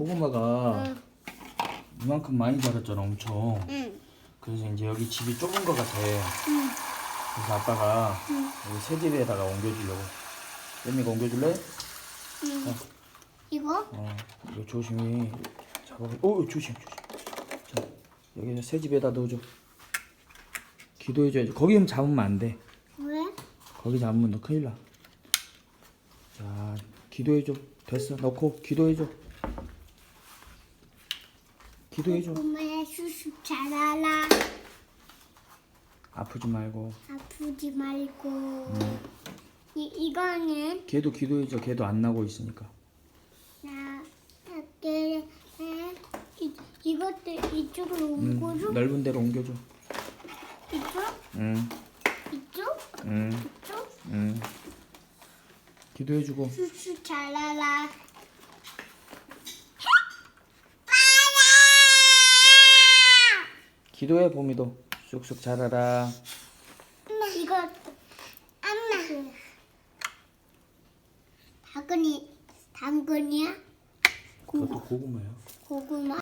고구마가 응. 이만큼 많이 자랐잖아 엄청 응. 그래서 이제 여기 집이 좁은 것 같아 응. 그래서 아빠가 응. 여기 새 집에다가 옮겨주려고 쌤이가 옮겨줄래? 응. 이거? 어 이거 조심히 잡아 오 조심 조심 자 여기 새 집에다 넣어줘 기도해줘야지 거기 잡으면 안돼 왜? 거기 잡으면 너 큰일 나. 자, 기도해줘. 됐어. 넣고 기도해줘. 기도해줘. 고구마야 쑥쑥 자라라. 아프지 말고. 아프지 말고. 이 이거는 걔도 기도해줘. 걔도 안 나고 있으니까. 나 이렇게 이 이것도 이쪽으로 음, 옮겨줘. 넓은 데로 옮겨줘. 이쪽? 응, 이쪽? 응, 이쪽? 응. 기도해주고. 쑥쑥 자라라. 기도해 봄이도. 쑥쑥 자라라. 엄마 이거 엄마 당근이 당근이야? 그것도 고구마야. 고구마